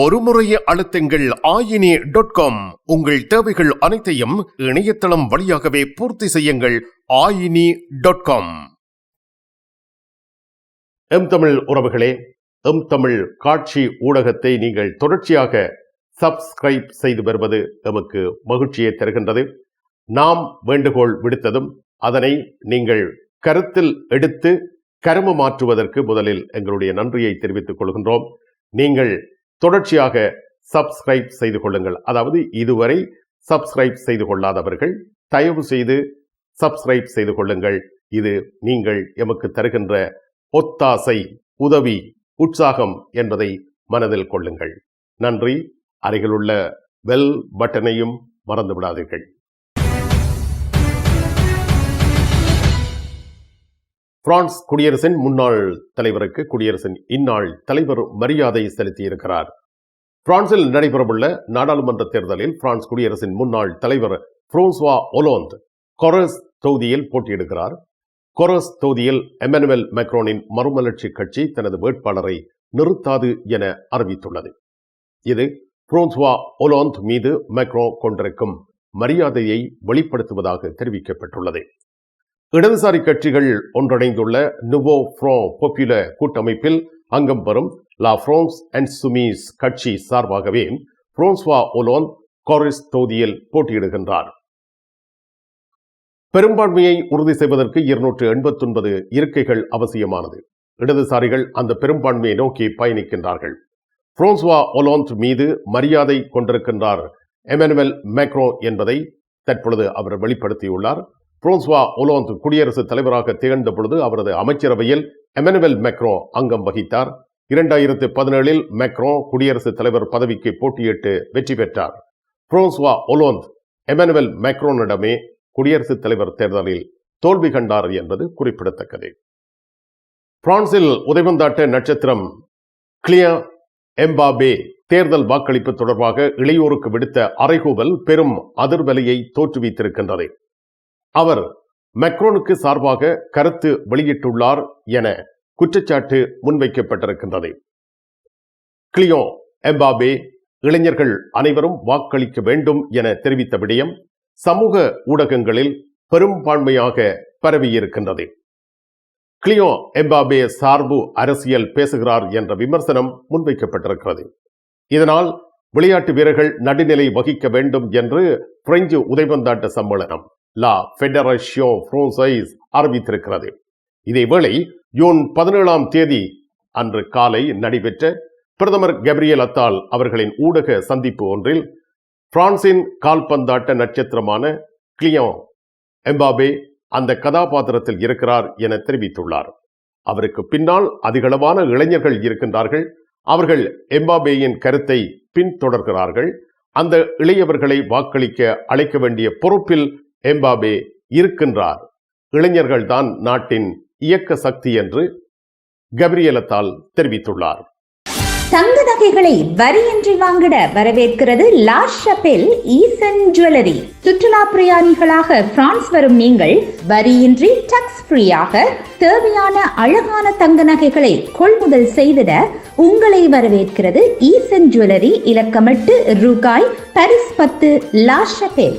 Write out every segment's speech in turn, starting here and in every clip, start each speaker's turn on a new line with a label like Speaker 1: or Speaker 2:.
Speaker 1: ஒரு முறைய அழுத்துங்கள் ஆயினி dot com. உங்கள் தேவைகள் அனைத்தையும் இணையதளம் வழியாகவே பூர்த்தி செய்யுங்கள் ஆயினி டாட் காம். எம் தமிழ் உறவுகளே எம் தமிழ் காட்சி ஊடகத்தை நீங்கள் தொடர்ச்சியாக சப்ஸ்கிரைப் செய்து வருவது எமக்கு மகிழ்ச்சியை தருகின்றது. நாம் வேண்டுகோள் விடுத்ததும் அதனை நீங்கள் கருத்தில் எடுத்து கரும மாற்றுவதற்கு முதலில் எங்களுடைய நன்றியை தெரிவித்துக் கொள்கின்றோம். நீங்கள் தொடர்ச்சியாக சப்ஸ்கிரைப் செய்து கொள்ளுங்கள். அதாவது இதுவரை சப்ஸ்கிரைப் செய்து கொள்ளாதவர்கள் தயவு செய்து சப்ஸ்கிரைப் செய்து கொள்ளுங்கள். இது நீங்கள் எமக்கு தருகின்ற ஒத்தாசை உதவி உற்சாகம் என்பதை மனதில் கொள்ளுங்கள். நன்றி. அருகிலுள்ள பெல் பட்டனையும் மறந்து விடாதீர்கள். பிரான்ஸ் குடியரசின் முன்னாள் தலைவருக்கு குடியரசின் இந்நாள் தலைவர் மரியாதை செலுத்தியிருக்கிறார். பிரான்சில் நடைபெறவுள்ள நாடாளுமன்ற தேர்தலில் பிரான்ஸ் குடியரசின் முன்னாள் தலைவர் புரோன்ஸ்வா ஒலோந்த் கொரஸ் தொகுதியில் போட்டியிடுகிறார். கொரஸ் தொகுதியில் எமனுவல் மெக்ரோனின் மறுமலர்ச்சி கட்சி தனது வேட்பாளரை நிறுத்தாது என அறிவித்துள்ளது. இது புரோன்ஸ்வா ஒலோந்த் மீது மெக்ரோ கொண்டிருக்கும் மரியாதையை வெளிப்படுத்துவதாக தெரிவிக்கப்பட்டுள்ளது. இடதுசாரி கட்சிகள் ஒன்றிணைந்துள்ள நுவோ ஃப்ரோ பொப்புல கூட்டமைப்பில் அங்கம் பெறும் லா பிரான்ஸ் அண்ட் சுமீஸ் கட்சி சார்பாகவே பிரான்ஸ்வா ஒலோன் காரிஸ் தொகுதியில் போட்டியிடுகின்றார். பெரும்பான்மையை உறுதி செய்வதற்கு இருநூற்று எண்பத்தொன்பது இருக்கைகள் அவசியமானது. இடதுசாரிகள் அந்த பெரும்பான்மையை நோக்கி பயணிக்கின்றார்கள். பிரான்ஸ்வா ஒலோந்த் மீது மரியாதை கொண்டிருக்கின்றார் எமனுவல் மேக்ரோ என்பதை தற்பொழுது அவர் வெளிப்படுத்தியுள்ளார். புரோன்ஸ்வா ஒலோந்த் குடியரசுத் தலைவராக திகழ்ந்த பொழுது அவரது அமைச்சரவையில் எமனுவல் மெக்ரோ அங்கம் வகித்தார். இரண்டாயிரத்து பதினேழில் மெக்ரோ குடியரசுத் தலைவர் பதவிக்கு போட்டியிட்டு வெற்றி பெற்றார். புரோன்ஸ்வா ஒலோந்த் எமனுவல் மெக்ரோனிடமே குடியரசுத் தலைவர் தேர்தலில் தோல்வி கண்டார் என்பது குறிப்பிடத்தக்கது. பிரான்சில் உதயவந்தாட்ட நட்சத்திரம் கிளியா எம்பாபே தேர்தல் வாக்களிப்பு தொடர்பாக இளையோருக்கு விடுத்த அறைகூவல் பெரும் அதிர்வலையை தோற்றுவித்திருக்கின்றது. அவர் மெக்ரோனுக்கு சார்பாக கருத்து வெளியிட்டுள்ளார் என குற்றச்சாட்டு முன்வைக்கப்பட்டிருக்கின்றது. கிளியோ எம்பாபே இளைஞர்கள் அனைவரும் வாக்களிக்க வேண்டும் என தெரிவித்த விடயம் சமூக ஊடகங்களில் பெரும்பான்மையாக பரவியிருக்கின்றது. கிளியோ எம்பாபே சார்பு அரசியல் பேசுகிறார் என்ற விமர்சனம் முன்வைக்கப்பட்டிருக்கிறது. இதனால் விளையாட்டு வீரர்கள் நடுநிலை வகிக்க வேண்டும் என்று பிரெஞ்சு உதைபந்தாட்ட சம்மேளனம் லா பெடரேஷியோ பிரான்சைஸ் அறிவித்திருக்கிறது. இதேவேளை ஜூன் பதினேழாம் தேதி அன்று காலை நடைபெற்ற பிரதமர் கப்ரியல் அத்தால் அவர்களின் ஊடக சந்திப்பு ஒன்றில் பிரான்சின் கால்பந்தாட்ட நட்சத்திரமான கிளியோ எம்பாபே அந்த கதாபாத்திரத்தில் இருக்கிறார் என தெரிவித்துள்ளார். அவருக்கு பின்னால் அதிகளவான இளைஞர்கள் இருக்கின்றார்கள். அவர்கள் எம்பாபேயின் கருத்தை பின்தொடர்கிறார்கள். அந்த இளையவர்களை வாக்களிக்க அழைக்க வேண்டிய பொறுப்பில் எம்பாபே இருக்கின்றார். இளைஞர்கள்தான் நாட்டின் இயக்க சக்தி என்று கபிரியலத்தால் தெரிவித்துள்ளார்.
Speaker 2: தங்க நகைகளை வரியின்றி வாங்கிட வரவேற்கிறது லார்ஜ் ஷபெல் ஈசன் ஜுவல்லரி. சுற்றுலா பிரயாணிகளாக பிரான்ஸ் வரும் நீங்கள் வரியின்றி டக்ஸ் ஃப்ரீயாக தேவையான அழகான தங்க நகைகளை கொள்முதல் செய்திட உங்களை வரவேற்கிறது ஈசன் ஜுவல்லரி. இலக்கமிட்டு ரூகாய் பரிஸ் பத்து லார்ஜ் ஷபெல்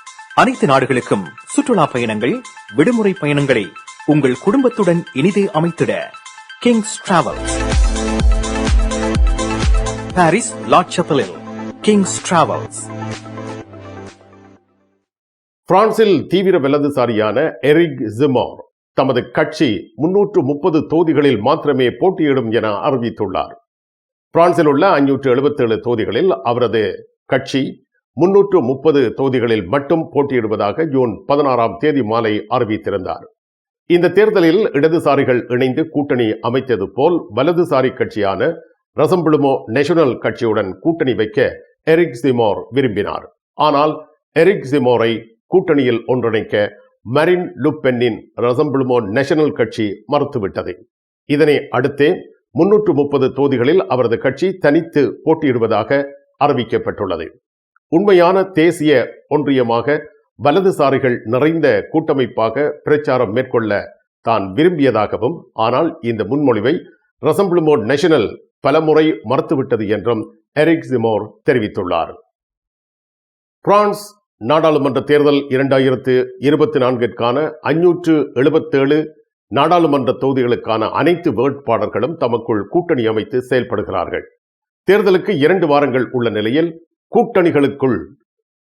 Speaker 3: அனைத்து நாடுகளுக்கும் சுற்றுலா பயணங்கள் விடுமுறை பயணங்களை உங்கள் குடும்பத்துடன் இனிதே அமைத்திட கிங்ஸ் டிராவல் பாரிஸ் லாட்சப்பலில் கிங்ஸ் டிராவல்ஸ்
Speaker 1: பிரான்சில் தீவிர வலதுசாரியான எரிக் ஜிமோர் தமது கட்சி முன்னூற்று முப்பது தொகுதிகளில் மாத்திரமே போட்டியிடும் என அறிவித்துள்ளார். பிரான்சில் உள்ள ஐநூற்று எழுபத்தேழு தொகுதிகளில் அவரது கட்சி முன்னூற்று முப்பது தொகுதிகளில் மட்டும் போட்டியிடுவதாக ஜூன் பதினாறாம் தேதி மாலை அறிவித்திருந்தார். இந்த தேர்தலில் இடதுசாரிகள் இணைந்து கூட்டணி அமைத்தது போல் வலதுசாரி கட்சியான ரசம்பிளுமோ நேஷனல் கட்சியுடன் கூட்டணி வைக்க எரிக் சிமோர் விரும்பினார். ஆனால் எரிக் சிமோரை கூட்டணியில் ஒன்றிணைக்க மரின் லுப்பென்னின் ரசம்பிளுமோ நேஷனல் கட்சி மறுத்துவிட்டது. இதனை அடுத்தே முன்னூற்று முப்பது தொகுதிகளில் அவரது கட்சி தனித்து போட்டியிடுவதாக அறிவிக்கப்பட்டுள்ளது. உண்மையான தேசிய ஒன்றியமாக வலதுசாரிகள் நிறைந்த கூட்டமைப்பாக பிரச்சாரம் மேற்கொள்ள தான் விரும்பியதாகவும் ஆனால் இந்த முன்மொழிவை ரசம்பிளுமோ நேஷனல் பலமுறை மறுத்துவிட்டது என்றும் எரிக் சிமோர் தெரிவித்துள்ளார். பிரான்ஸ் நாடாளுமன்ற தேர்தல் இரண்டாயிரத்து இருபத்தி நான்கிற்கான ஐநூற்று எழுபத்தேழு நாடாளுமன்ற தொகுதிகளுக்கான அனைத்து வேட்பாளர்களும் தமக்குள் கூட்டணி அமைத்து செயல்படுகிறார்கள். தேர்தலுக்கு இரண்டு வாரங்கள் உள்ள நிலையில் கூட்டணிகளுக்குள்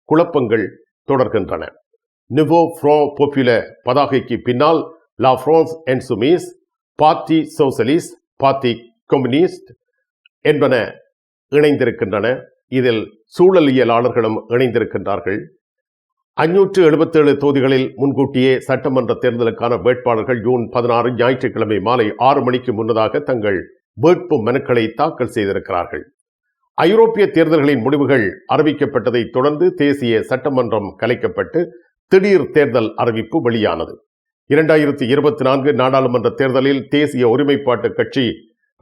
Speaker 1: குழப்பங்கள் தொடர்கின்றன. நிவோ ஃப்ரோ பொப்புல பதாகைக்கு பின்னால் La France insoumise party socialist party communist என்பன இணைந்திருக்கின்றன. இதில் சூழலியலாளர்களும் இணைந்திருக்கின்றார்கள். அஞ்சூற்று எழுபத்தேழு தொகுதிகளில் முன்கூட்டியே சட்டமன்ற தேர்தலுக்கான வேட்பாளர்கள் ஜூன் பதினாறு ஞாயிற்றுக்கிழமை மாலை ஆறு மணிக்கு முன்னதாக தங்கள் வேட்பு மனுக்களை தாக்கல் செய்திருக்கிறார்கள். ஐரோப்பிய தேர்தல்களின் முடிவுகள் அறிவிக்கப்பட்டதை தொடர்ந்து தேசிய சட்டமன்றம் கலைக்கப்பட்டு திடீர் தேர்தல் அறிவிப்பு வெளியானது. இரண்டாயிரத்தி இருபத்தி நான்கு நாடாளுமன்ற தேர்தலில் தேசிய ஒருமைப்பாட்டு கட்சி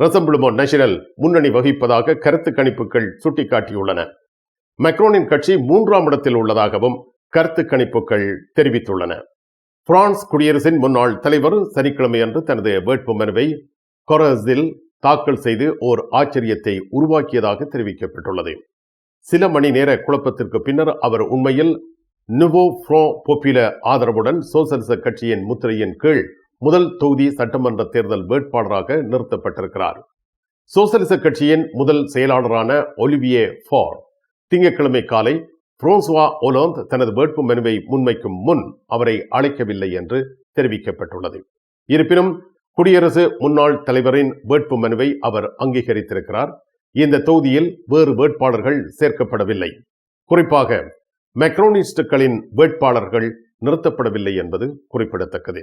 Speaker 1: ரசம்பிளுமோ நேஷனல் முன்னணி வகிப்பதாக கருத்து கணிப்புகள் சுட்டிக்காட்டியுள்ளன. மெக்ரோனின் கட்சி மூன்றாம் இடத்தில் உள்ளதாகவும் கருத்து கணிப்புகள் தெரிவித்துள்ளன. பிரான்ஸ் குடியரசின் முன்னாள் தலைவர் சனிக்கிழமை அன்று தனது வேட்பு மனுவை கொரஸில் தாக்கல் செய்து ஓர் ஆச்சரியத்தை உருவாக்கியதாக தெரிவிக்கப்பட்டுள்ளது. சில மணி நேர குழப்பத்திற்கு பின்னர் அவர் உண்மையில் நுவோ ஃப்ரோ பொப்பில ஆதரவுடன் சோசலிச கட்சியின் முத்திரையின் கீழ் முதல் தொகுதி சட்டமன்ற தேர்தல் வேட்பாளராக நிறுத்தப்பட்டிருக்கிறார். சோசலிச கட்சியின் முதல் செயலாளரான ஒலிவியே ஃபார் திங்கட்கிழமை காலை புரோன்சுவா ஒலாந்த் தனது வேட்பு மனுவை முன்வைக்கும் முன் அவரை அழைக்கவில்லை என்று தெரிவிக்கப்பட்டுள்ளது. இருப்பினும் குடியரசு முன்னாள் தலைவரின் வேட்பு மனுவை அவர் அங்கீகரித்திருக்கிறார். இந்த தொகுதியில் வேறு வேட்பாளர்கள் சேர்க்கப்படவில்லை. குறிப்பாக மெக்ரோனிஸ்டுகளின் வேட்பாளர்கள் நிறுத்தப்படவில்லை என்பது குறிப்பிடத்தக்கது.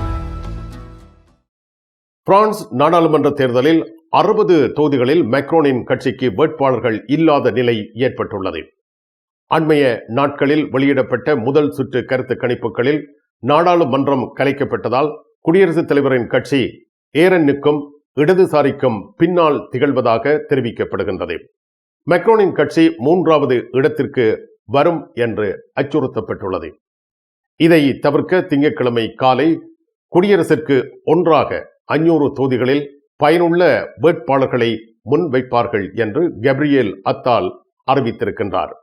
Speaker 1: பிரான்ஸ் நாடாளுமன்ற தேர்தலில் அறுபது தொகுதிகளில் மெக்ரோனின் கட்சிக்கு வேட்பாளர்கள் இல்லாத நிலை ஏற்பட்டுள்ளது. அண்மைய நாட்களில் வெளியிடப்பட்ட முதல் சுற்று கருத்து கணிப்புகளில் நாடாளுமன்றம் கலைக்கப்பட்டதால் குடியரசுத் தலைவரின் கட்சி ஏரனுக்கும் இடதுசாரிக்கும் பின்னால் திகழ்வதாக தெரிவிக்கப்படுகின்றது. மெக்ரோனின் கட்சி மூன்றாவது இடத்திற்கு வரும் என்று அச்சுறுத்தப்பட்டுள்ளது. இதை தவிர்க்க திங்கட்கிழமை காலை குடியரசிற்கு ஒன்றாக அஞ்சூறு தொகுதிகளில் பயனுள்ள வேட்பாளர்களை முன்வைப்பார்கள் என்று கப்ரியேல் அத்தால் அறிவித்திருக்கின்றார்.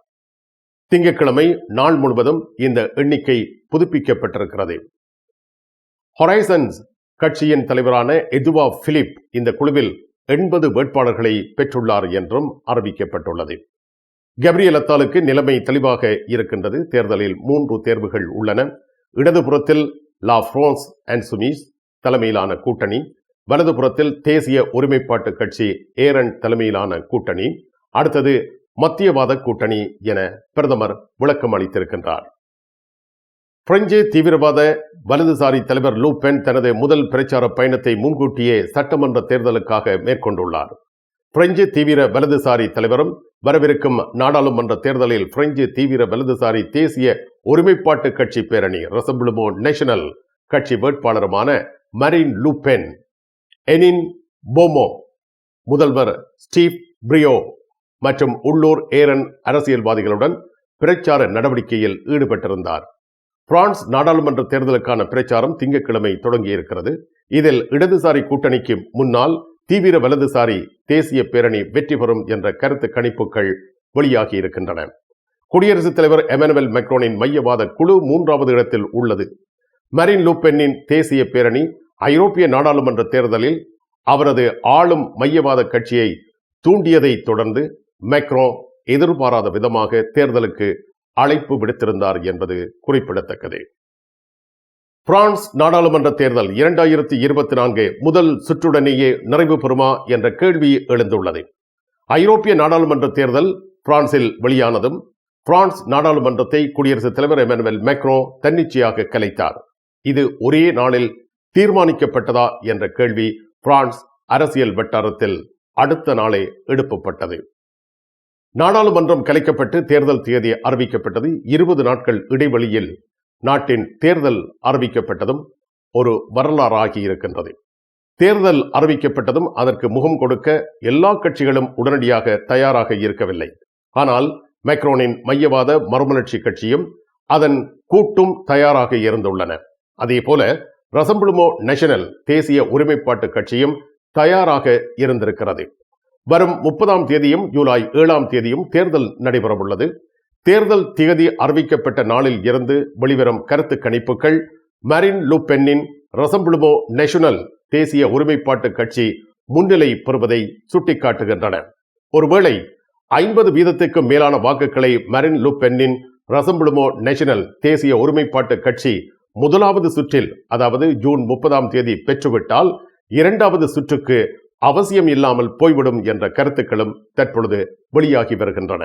Speaker 1: திங்கட்கிழமை நாள் முழுவதும் இந்த எண்ணிக்கை புதுப்பிக்கப்பட்டிருக்கிறது. ஹொரைசன்ஸ் கட்சியின் தலைவரான எதுவா பிலிப் இந்த குழுவில் எண்பது வேட்பாளர்களை பெற்றுள்ளார் என்றும் அறிவிக்கப்பட்டுள்ளது. கப்ரியல் அத்தாலுக்கு நிலைமை தெளிவாக இருக்கின்றது. தேர்தலில் மூன்று தேர்வுகள் உள்ளன. இடதுபுறத்தில் லா ஃப்ரான்ஸ் அண்ட் சுமிஸ் தலைமையிலான கூட்டணி வலதுபுறத்தில் தேசிய ஒருமைப்பாட்டு கட்சி ஏரன் தலைமையிலான கூட்டணி அடுத்தது மத்தியவாத கூட்டணி என பிரதமர் விளக்கம் அளித்திருக்கின்றார். பிரெஞ்சு தீவிரவாத வலதுசாரி தலைவர் லூபென் தனது முதல் பிரச்சார பயணத்தை முன்கூட்டியே சட்டமன்ற தேர்தலுக்காக மேற்கொண்டுள்ளார். பிரெஞ்சு தீவிர வலதுசாரி தலைவரும் வரவிருக்கும் நாடாளுமன்ற தேர்தலில் பிரெஞ்சு தீவிர வலதுசாரி தேசிய ஒருமைப்பாட்டு கட்சி பேரணி ரசம்பிளுமோ நேஷனல் கட்சி வேட்பாளருமான மரின் லூபென் எனின் போமோ முதல்வர் ஸ்டீவ் பிரியோ மற்றும் உள்ளூர் ஏரன் அரசியல்வாதிகளுடன் பிரச்சார நடவடிக்கையில் ஈடுபட்டிருந்தார். பிரான்ஸ் நாடாளுமன்ற தேர்தலுக்கான பிரச்சாரம் திங்கட்கிழமை தொடங்கியிருக்கிறது. இதில் இடதுசாரி கூட்டணிக்கு முன்னால் தீவிர வலதுசாரி தேசிய பேரணி வெற்றி பெறும் என்ற கருத்து கணிப்புகள் வெளியாகி இருக்கின்றன. குடியரசுத் தலைவர் எமனுவல் மெக்ரோனின் மையவாத குழு மூன்றாவது இடத்தில் உள்ளது. மரின் லூபென்னின் தேசிய பேரணி ஐரோப்பிய நாடாளுமன்ற தேர்தலில் அவரது ஆளும் மையவாத கட்சியை தூண்டியதை தொடர்ந்து மெக்ரோ எதிர்பாராத விதமாக தேர்தலுக்கு அழைப்பு விடுத்திருந்தார் என்பது குறிப்பிடத்தக்கது. பிரான்ஸ் நாடாளுமன்ற தேர்தல் இரண்டாயிரத்தி இருபத்தி நான்கு முதல் சுற்றுடனேயே நிறைவு பெறுமா என்ற கேள்வி எழுந்துள்ளது. ஐரோப்பிய நாடாளுமன்ற தேர்தல் பிரான்சில் வெளியானதும் பிரான்ஸ் நாடாளுமன்றத்தை குடியரசுத் தலைவர் எமனுவல் மேக்ரோ தன்னிச்சையாக கலைத்தார். இது ஒரே நாளில் தீர்மானிக்கப்பட்டதா என்ற கேள்வி பிரான்ஸ் அரசியல் வட்டாரத்தில் அடுத்த நாளே எழுப்பப்பட்டது. நாடாளுமன்றம் கலைக்கப்பட்டு தேர்தல் தேதி அறிவிக்கப்பட்டது. இருபது நாட்கள் இடைவெளியில் நாட்டின் தேர்தல் அறிவிக்கப்பட்டதும் ஒரு வரலாறாகி இருக்கின்றது. தேர்தல் அறிவிக்கப்பட்டதும் அதற்கு முகம் கொடுக்க எல்லா கட்சிகளும் உடனடியாக தயாராக இருக்கவில்லை. ஆனால் மைக்ரோனின் மையவாத மறுமலர்ச்சி கட்சியும் அதன் கூட்டும் தயாராக இருந்துள்ளன. அதேபோல ரசம்புளுமோ நேஷனல் தேசிய ஒருமைப்பாட்டு கட்சியும் தயாராக இருந்திருக்கிறது. வரும் முப்பதாம் தேதியும் ஜூலை ஏழாம் தேதியும் தேர்தல் நடைபெறவுள்ளது. தேர்தல் திகதி அறிவிக்கப்பட்ட நாளில் இருந்து வெளிவரும் கருத்து கணிப்புகள் மரின் லுபென்னின் ரசம்புளுமோ நேஷனல் தேசிய ஒருமைப்பாட்டு கட்சி முன்னிலை பெறுவதை சுட்டிக்காட்டுகின்றன. ஒருவேளை ஐம்பது வீதத்துக்கும் மேலான வாக்குகளை மரின் லுபென்னின் ரசம்புளுமோ நேஷனல் தேசிய ஒருமைப்பாட்டு கட்சி முதலாவது சுற்றில் அதாவது ஜூன் முப்பதாம் தேதி பெற்றுவிட்டால் இரண்டாவது சுற்றுக்கு அவசியம் இல்லாமல் போய்விடும் என்ற கருத்துக்களும் தற்பொழுது வெளியாகி வருகின்றன.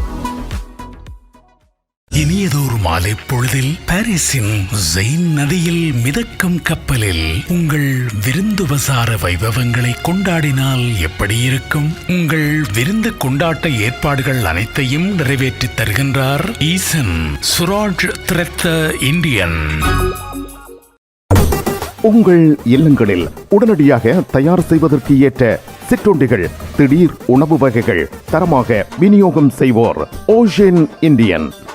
Speaker 4: இனியதோர் மாலை பொழுதில் பாரிஸின் ஜெயின் நதியில் மிதக்கும் கப்பலில் உங்கள் விருந்துபசார வைபவங்களை கொண்டாடினால் எப்படி இருக்கும்? உங்கள் விருந்து கொண்டாட்ட ஏற்பாடுகள் அனைத்தையும் நிறைவேற்றித் தருகின்றார் ஈசன் சுராஜ் திரத்த இந்தியன்.
Speaker 5: உங்கள் இல்லங்களில் உடனடியாக தயார் செய்வதற்கு ஏற்ற சிற்றுண்டிகள் திடீர் உணவு வகைகள் தரமாக விநியோகம் செய்வோர் ஓஷன் இந்தியன்